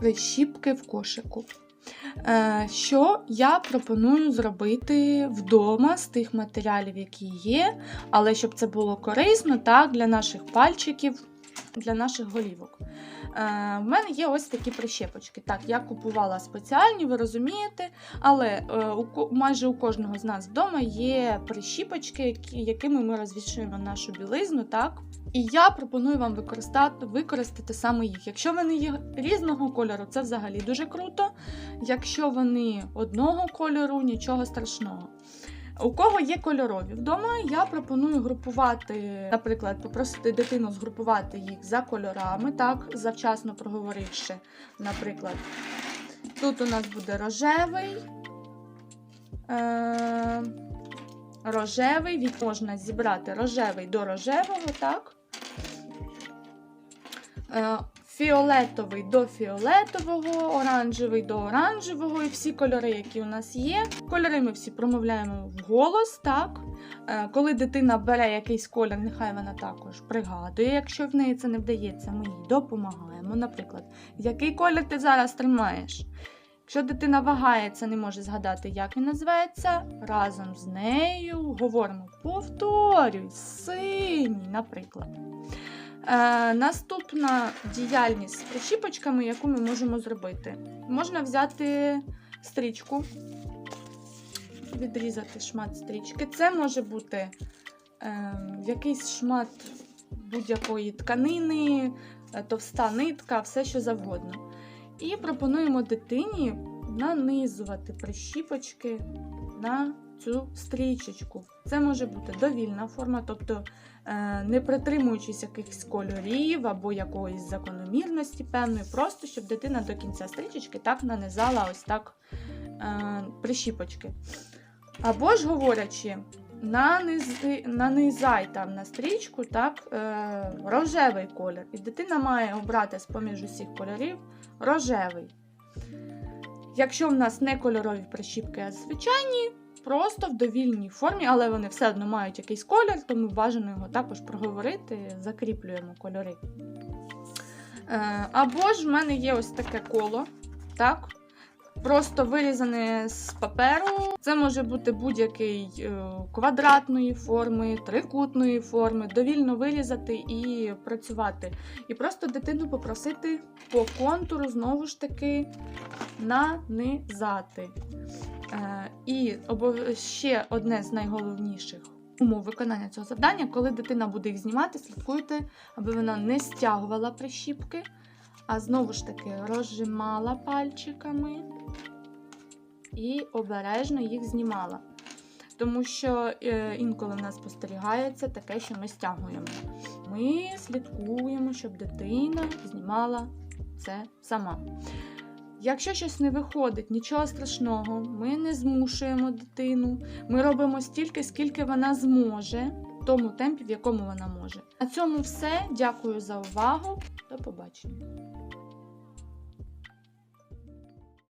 прищіпки в кошику. Е, Що я пропоную зробити вдома з тих матеріалів, які є, але щоб це було корисно так, для наших пальчиків, для наших голівок. Е, В мене є ось такі прищепочки. Так, я купувала спеціальні, ви розумієте, але е, у, майже у кожного з нас вдома є прищіпочки, якими ми розвішуємо нашу білизну. так. І я пропоную вам використати, використати саме їх. Якщо вони є різного кольору, це взагалі дуже круто. Якщо вони одного кольору, нічого страшного. У кого є кольорові вдома, я пропоную групувати, наприклад, попросити дитину згрупувати їх за кольорами, так, завчасно проговоривши. Наприклад, тут у нас буде рожевий. Е- рожевий, від можна зібрати рожевий до рожевого, так? Фіолетовий до фіолетового, оранжевий до оранжевого, і всі кольори, які у нас є. Кольори ми всі промовляємо вголос, так? Е, Коли дитина бере якийсь колір, нехай вона також пригадує. Якщо в неї це не вдається, ми їй допомагаємо. Наприклад, який колір ти зараз тримаєш? Якщо дитина вагається, не може згадати, як він називається, разом з нею говоримо повторюй, синій, наприклад. Е, наступна діяльність з прищіпочками, яку ми можемо зробити. Можна взяти стрічку, відрізати шмат стрічки. Це може бути е, якийсь шмат будь-якої тканини, е, товста нитка, все що завгодно. І пропонуємо дитині нанизувати прищіпочки на цю стрічечку. Це може бути довільна форма, тобто е, не притримуючись якихось кольорів або якоїсь закономірності певної, просто щоб дитина до кінця стрічечки так нанизала ось так е, прищіпочки. Або ж говорячи, нанизи, нанизай там на стрічку так, е, рожевий колір. І дитина має обрати з поміж усіх кольорів рожевий. Якщо в нас не кольорові прищіпки, а звичайні, просто в довільній формі, але вони все одно мають якийсь колір, тому бажано його також проговорити, закріплюємо кольори. Е, Або ж в мене є ось таке коло, так? Просто вирізане з паперу. Це може бути будь-який е, квадратної форми, трикутної форми, довільно вирізати і працювати. І просто дитину попросити по контуру знову ж таки нанизати. І ще одне з найголовніших умов виконання цього завдання, коли дитина буде їх знімати, слідкуйте, аби вона не стягувала прищіпки, а знову ж таки розжимала пальчиками і обережно їх знімала. Тому що е, інколи в нас спостерігається таке, що ми стягуємо. Ми слідкуємо, щоб дитина знімала це сама. Якщо щось не виходить, нічого страшного, ми не змушуємо дитину. Ми робимо стільки, скільки вона зможе, в тому темпі, в якому вона може. На цьому все. Дякую за увагу. До побачення.